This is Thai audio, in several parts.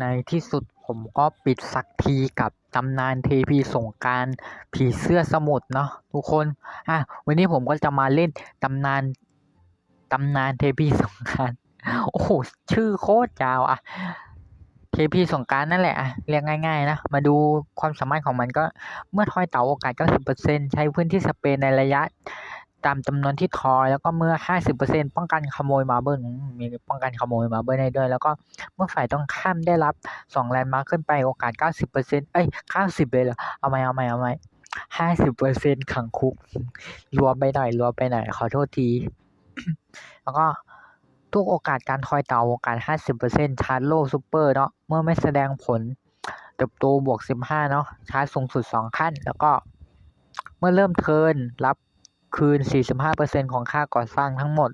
ในที่สุดผมก็ปิดสักทีกับตำนานเทพีสงกานต์ผีเสื้อสมุทรเนาะทุกคนอะวันนี้ผมก็จะมาเล่นตำนานตำนานเทพีสงกานต์โอ้โหชื่อโคตรยาวอะเทพีสงกานต์นั่นแหละอะเรียกง่าย ๆ นะ มาดูความสามารถของมันก็เมื่อทอยเต่าโอกาส 90%ใช้พื้นที่สเปนในระยะ ตามจำนวนที่ทอย แล้วก็เมื่อ 50%ป้องกันขโมยมาเบิลอืมมีป้องกันขโมยมาเบิลได้ด้วย แล้วก็เมื่อฝ่ายตรงข้ามได้รับ2แลนด์มาร์คขึ้นไปโอกาส 90%เอ้ย 90 เลยเหรอ เอาไหมเอาไหมเอาไหม50%ขังคุกรวมไปหน่อยรวมไปหน่อยขอโทษที แล้วก็ทุกโอกาสการทอยเตาโอกาส50%ชาร์จโลซูเปอร์เนาะเมื่อไม่แสดงผลเติบโตบวก15เนาะชาร์จสูงสุด2ขั้น แล้วก็ เมื่อเริ่มเทิร์นรับ คืน 45%ของค่าก่อสร้างทั้งหมด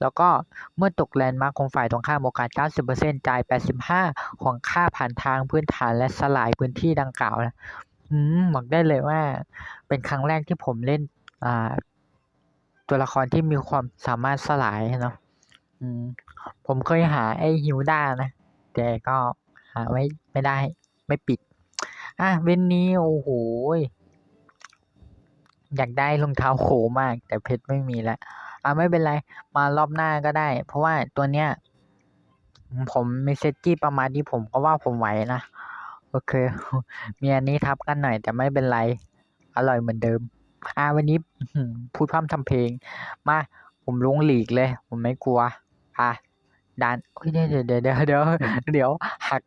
แล้วก็เมื่อตกแลนด์มาร์คของฝ่ายตรงข้ามโอกาส 90%จ่าย 85 ของค่าผ่านทางพื้นฐานและสลายพื้นที่ดังกล่าวนะอืมบอกได้เลยว่า เป็นครั้งแรกที่ผมเล่น อ่า ตัวละครที่มีความสามารถสลายเนาะอืม ผมเคยหาไอ้ฮิวด้านะแต่ก็หาไว้ไม่ได้ ไม่ปิด อะเว้นนี้ โอ้โห อยากได้รองเท้าโขมาก แต่เพชรไม่มีแล้วอะไม่เป็นไร มารอบหน้าก็ได้ เพราะว่าตัวเนี้ย ผมมีเซตจี้ประมาณนี้ผมก็ว่าผมไหวนะโอเค มีอันนี้ทับกันหน่อยแต่ไม่เป็นไร อร่อยเหมือนเดิม อ่าวันนี้พูดพร่ำทำเพลง มาผมลงหลีกเลย ผมไม่กลัว อะดันเฮ้ยเดี๋ยวเดี๋ยวเดี๋ยวเดี๋ยวเดี๋ยวหัก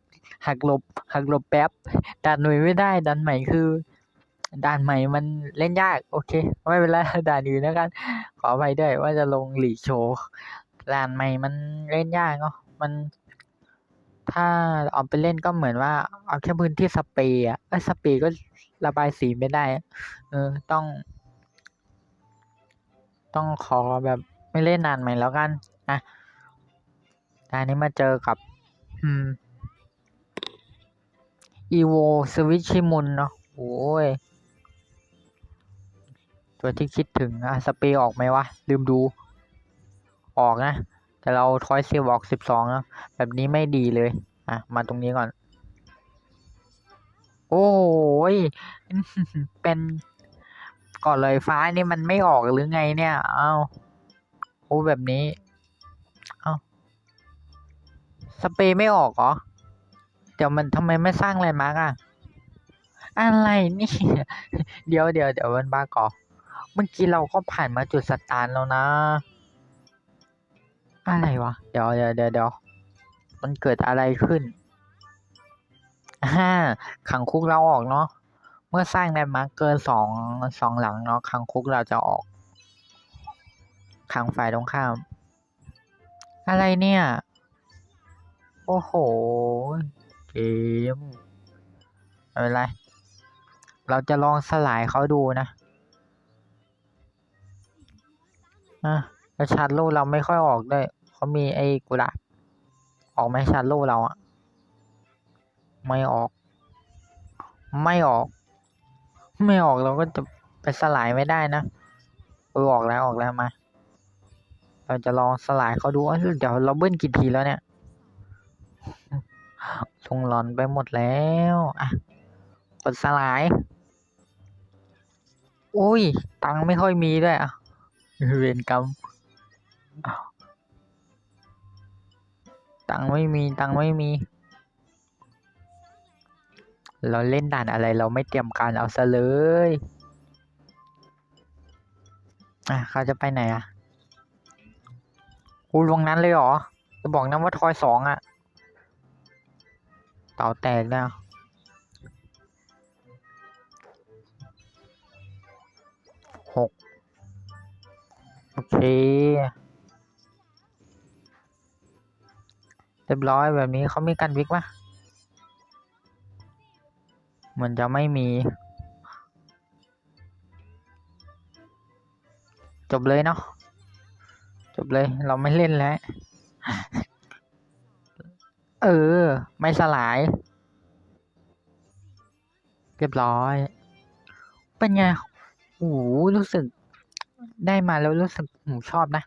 หักหลบหักหลบแป๊บดันหน่วยไม่ได้ดันใหม่คือ ด่านใหม่มันเล่นยาก โอเค ไม่เป็นไรด่านอื่นแล้วกัน ขออภัยด้วยว่าจะลงหลีโชว์ด่านใหม่มันเล่นยากเนาะมันถ้าเอาไปเล่นก็เหมือนว่าเอาแค่พื้นที่สเปรย์อะเอ้สเปรย์ก็ระบายสีไม่ได้ เออ ต้อง ต้องขอแบบไม่เล่นนานใหม่แล้วกันอะด่านนี้มาเจอกับ อืมอีโวสวิชชิมุนเนาะโอ้ย ตัวที่คิดถึงอะสเปรย์ออกไหมวะ ลืมดูออกนะ แต่เราทอยเซลออกสิบสองนะแบบนี้ไม่ดีเลย อะ มาตรงนี้ก่อน โอ้ยเป็นก่อนเลยฟ้านี่มันไม่ออกหรือไงเนี่ย เอ้าโอ้แบบนี้ เอ้าสเปรย์ไม่ออกเหรอ เดี๋ยวมันทำไมไม่สร้างแลนด์มาร์กอะอะไรนี่ เดี๋ยวเดี๋ยวเดี๋ยวมันบ้าก่อ เมื่อกี้เราก็ผ่านมาจุดสตาร์ทแล้วนะ อะไรวะ เดี๋ยวเดี๋ยวเดี๋ยวเดี๋ยวมันเกิดอะไรขึ้นฮ่าขังคุกเราออกเนาะ เมื่อสร้างแลนด์มาร์กเกินสองสองหลังเนาะขังคุกเราจะออก ขังฝ่ายตรงข้าม อะไรเนี่ย โอ้โห เกมไม่เป็นไร เราจะลองสลายเขาดูนะ อะแล้วชาร์จโลเราไม่ค่อยออกด้วยเขามีไอ้กุหลาบออกไหมชาร์จโลเราอะไม่ออก ไม่ออก ไม่ออกเราก็จะไปสลายไม่ได้นะเออออกแล้วออกแล้วมา เราจะลองสลายเขาดูเอ้ยเดี๋ยวเราเบิ้ลกี่ทีแล้วเนี่ยทงหลอนไปหมดแล้วอะกดสลาย อุ้ย ตังไม่ค่อยมีด้วยอะ เวรกรรมตังไม่มีตังไม่มี เราเล่นด่านอะไรเราไม่เตรียมการเอาซะเลย อะเขาจะไปไหนอะอูลงนั้นเลยเหรอ จะบอกนะว่าทอยสองอะ เต่าแตกแล้ว เคเรียบร้อยแบบนี้เขามีกันวิกปะเหมือนจะไม่มี จบเลยเนาะจบเลยเราไม่เล่นแล้ว เออ ไม่สลาย เรียบร้อย เป็นไงโอ้โหรู้สึก ได้มาแล้วรู้สึกหูชอบนะ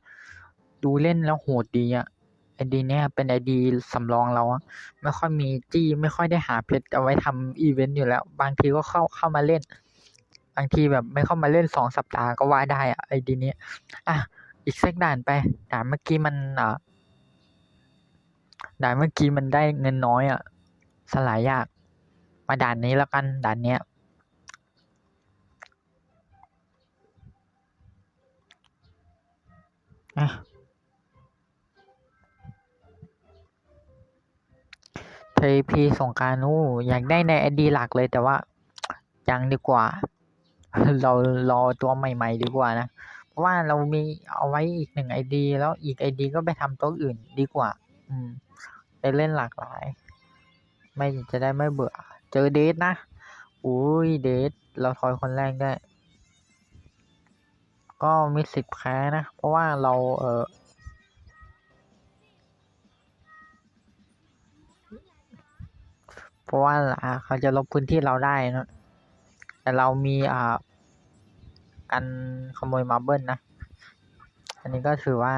ดูเล่นแล้วโหดดีอะไอดีเนี้ยเป็นไอดีสำรองเราอะไม่ค่อยมีจี้ไม่ค่อยได้หาเพชรเอาไว้ทำอีเวนต์อยู่แล้ว บางทีก็เข้าเข้ามาเล่น บางทีแบบไม่เข้ามาเล่นสองสัปดาห์ก็ว่าได้อะไอดีเนี้ยอะอีกสักด่านไปด่านเมื่อกี้มันอะด่านเมื่อกี้มันได้เงินน้อยอะสลายยาก มาด่านนี้แล้วกันด่านเนี้ย อะเทพีส่งการนู่อยากได้ในไอดีหลักเลยแต่ว่ายังดีกว่า เรารอตัวใหม่ ๆ ดีกว่านะ เพราะว่าเรามีเอาไว้อีกหนึ่งไอดีแล้วอีกไอดีก็ไปทำตัวอื่นดีกว่า อืมไปเล่นหลากหลาย ไม่จะได้ไม่เบื่อ เจอเดทนะ อุ้ยเดทเราทอยคนแรกได้ ก็มีสิทธิ์แพ้นะ เพราะว่าเราเออเพราะว่าเขาจะลบพื้นที่เราได้นะแต่เรามีอ่ากันขโมยมาเบิลนะ อันนี้ก็ถือว่า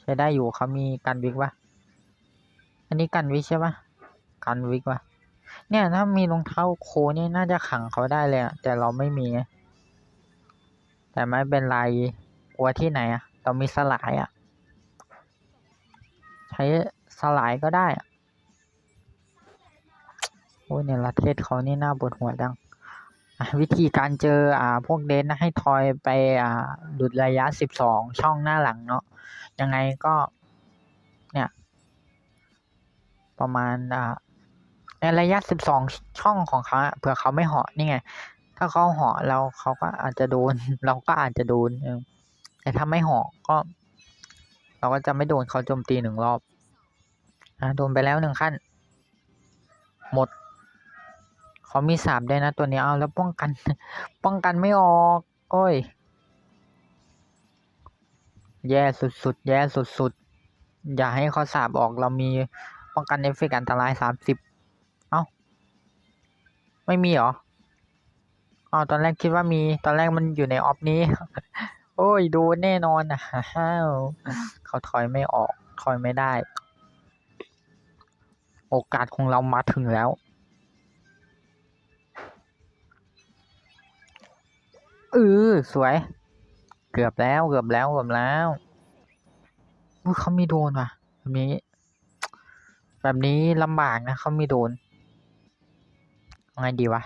ใช้ได้อยู่เขามีกันวิกปะอันนี้กันวิกใช่ปะกันวิกปะเนี่ยถ้ามีรองเท้าโคนี่น่าจะขังเขาได้เลยอะแต่เราไม่มีไง แต่ไม่เป็นไรกลัวที่ไหนอะเรามีสลายอะใช้สลายก็ได้อะโอ้ยเนี่ยประเทศเขานี่น่าปวดหัวจังวิธีการเจออ่าพวกเดนนะให้ทอยไปอ่าดุดระยะสิบสองช่องหน้าหลังเนาะยังไงก็ เนี่ย ประมาณอ่าในระยะสิบสองช่องของเขาอะเผื่อเขาไม่เหาะนี่ไง ถ้าเขาเหาะเราเขาก็อาจจะโดน เราก็อาจจะโดนแต่ถ้าไม่เหาะก็ เราก็จะไม่โดนเขาโจมตีหนึ่งรอบอะโดนไปแล้วหนึ่งขั้น หมดเขามีสามด้นะตัวนี้เอาแล้วป้องกัน ป้องกันไม่ออก โอ้ย แย่สุดๆ แย่สุดๆ อย่าให้เขาสาบออกเรามีป้องกันเอฟเฟกต์อันตรายสามสิบ เอ้า ไม่มีหรอ อ๋อตอนแรกคิดว่ามี ตอนแรกมันอยู่ในออฟนี้ โอ้ยโดนแน่นอนนะฮ่าเขาถอยไม่ออก ถอยไม่ได้ โอกาสของเรามาถึงแล้วเออสวย เกือบแล้ว เกือบแล้ว เกือบแล้วเขามีโดนว่ะ แบบนี้ แบบนี้ลำบากนะเขามีโดนไงดีวะ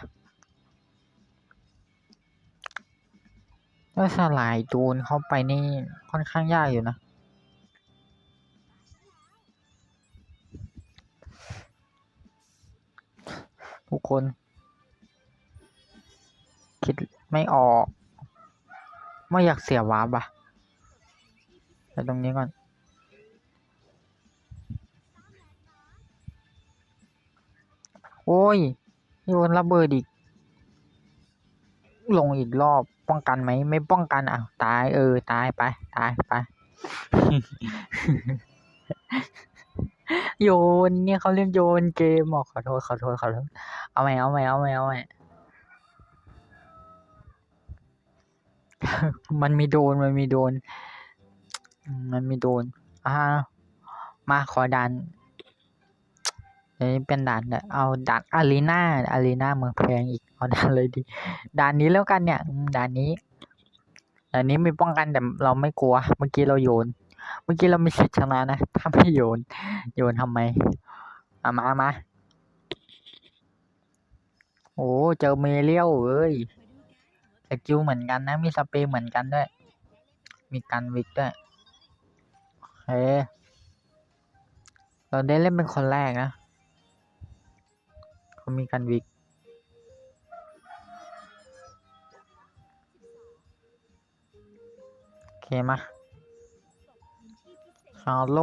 ถ้าสลายโดนเข้าไปนี่ค่อนข้างยากอยู่นะ ทุกคน คิดไม่ออก ไม่อยากเสียวาร์ปอะไปตรงนี้ก่อนโอ้ยโยนระเบิดอีก ลงอีกรอบป้องกันไหม ไม่ป้องกันอะตายเออ ตายไป ตายไป โยนเนี่ยเขาเรียกโยนเกมบอกขอโทษขอโทษขอโทษเอาใหมเอาใหมเอาใหมเอาใหมมันมีโดนมันมีโดน มันมีโดน อ่า มาขอดัน นนี้เป็นด่านเนี่ยเอาด่านอารีนาอารีนาเมืองแพงอีกเอาด่านเลยดีด่านนี้แล้วกันเนี่ยด่านนี้ด่านนี้มีป้องกันแต่เราไม่กลัว เมื่อกี้เราโยน เมื่อกี้เราไมีสิทธิ์ชนะนะถ้าไม่โยน โยนทำไมอามามาโอ้เจอเมเลียวเอ้ยสกิลเหมือนกันนะ มีสเปรย์เหมือนกันด้วย มีกันวิกด้วยโอเคเราได้เล่นเป็นคนแรกนะ เขามีกันวิกโอเคมาชาโล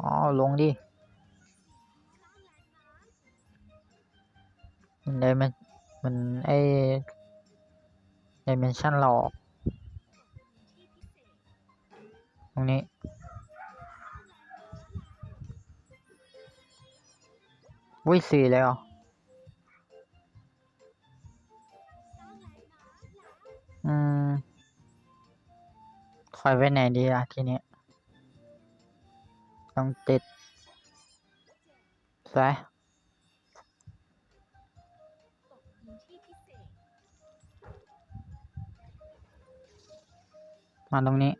อ๋อ ลงดิมันได้มันมันไอดิเมนชันหลอก ตรงนี้ วิสี่เลยเหรออืมถอยไว้ไหนดีล่ะทีนี้ต้องเจ็ดสวยมาตรงนี้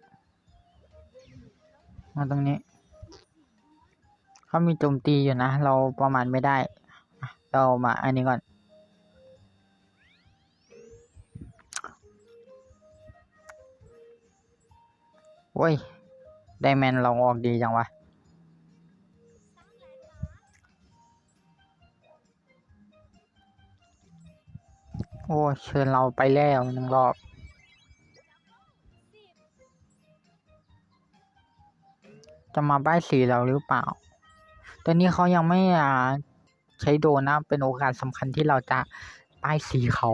มาตรงนี้ เขามีโจมตีอยู่นะ เราประมาณไม่ได้ เรามาอันนี้ก่อนโอ้ย ไดแมนเราออกดีจังวะโอ้เชิญเราไปแล้วหนึ่งรอบ จะมาป้ายสีเราหรือเปล่า ตอนนี้เขายังไม่ใช้โดนนะ เป็นโอกาสสำคัญที่เราจะป้ายสีเขา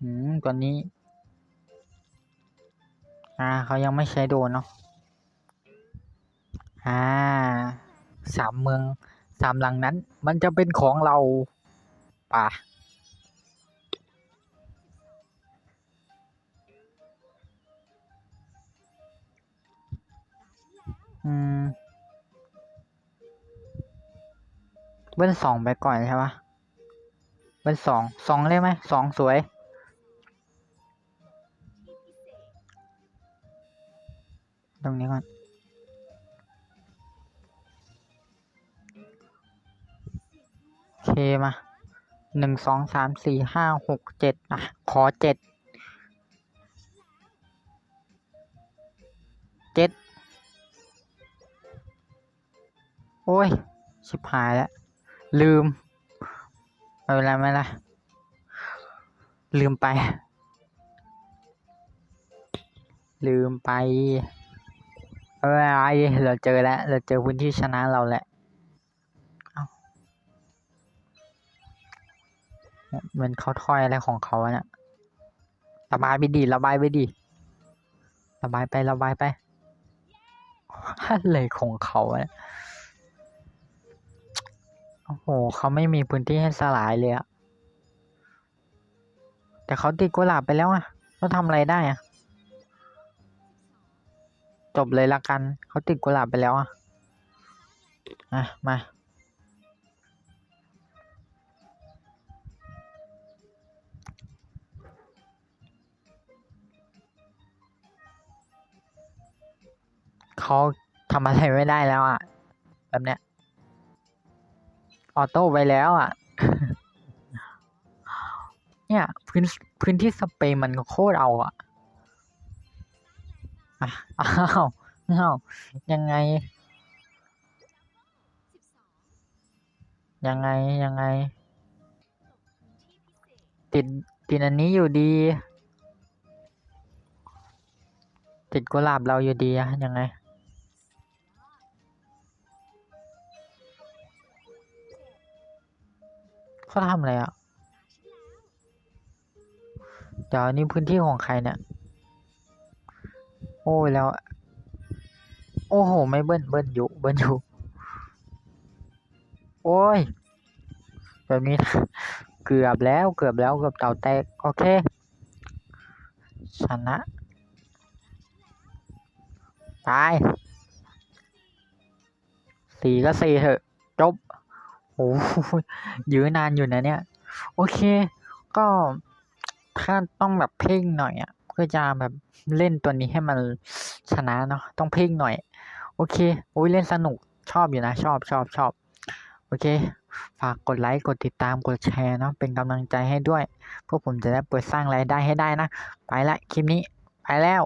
อืมตัวนี้ อ่า เขายังไม่ใช้โดนเนาะ อ่า สามเมืองสามหลังนั้น มันจะเป็นของเราป่ะ อืมเบิ้ลสองไปก่อนใช่ปะเบิ้ลสองสองได้ไหมสองสวย ตรงนี้ก่อนโอเคมาหนึ่งสองสามสี่ห้าหกเจ็ดอะ ขอเจ็ดเจ็ด โอ้ย ชิบหายแล้ว ลืม ไม่เป็นไรไม่เป็นไรลืมไป ลืมไปเป็นไรเราเจอแล้ว เราเจอพื้นที่ชนะเราแหละเอาเหมือนเขาถอยอะไรของเขาเนี่ยระบายไปดีระบายไปดีระบายไประบายไปอะไรของเขาเนี่ย โอ้โหเขาไม่มีพื้นที่ให้สลายเลยอะแต่เขาติดกุหลาบไปแล้วอะเขาทำอะไรได้อะจบเลยละกันเขาติดกุหลาบไปแล้วอะอะมาเขาทำอะไรไม่ได้แล้วอะแบบเนี้ย ออโต้ไปแล้วอะ เนี่ย พื้นพื้นที่สเปรย์มันโคตรเอาอะอะอ้าวอ้าวยังไง ยังไงยังไง ติดติดอันนี้อยู่ดี ติดกุหลาบเราอยู่ดีอะยังไง เขาทำอะไรอะเดี๋ยวนี้พื้นที่ของใครเนี่ย โอ้ยแล้ว โอ้โห ไม่เบิ้ลเบิ้ลอยู่ เบิ้ลอยู่ โอ้ย แบบนี้ เกือบแล้ว เกือบแล้ว เกือบเต่าแตก โอเค ชนะ ตาย สี่ก็สี่เถอะ จบ ยื้อนานอยู่นะเนี่ย โอเค ก็ถ้าต้องแบบเพ่งหน่อยอะเพื่อจะแบบเล่นตัวนี้ให้มันชนะเนาะต้องเพ่งหน่อย โอเคโอ้ยเล่นสนุกชอบอยู่นะ ชอบชอบชอบโอเค ฝากกดไลค์ กดติดตาม กดแชร์เนาะ เป็นกำลังใจให้ด้วย พวกผมจะได้เปิดสร้างรายได้ให้ได้นะ ไปละ คลิปนี้ ไปแล้ว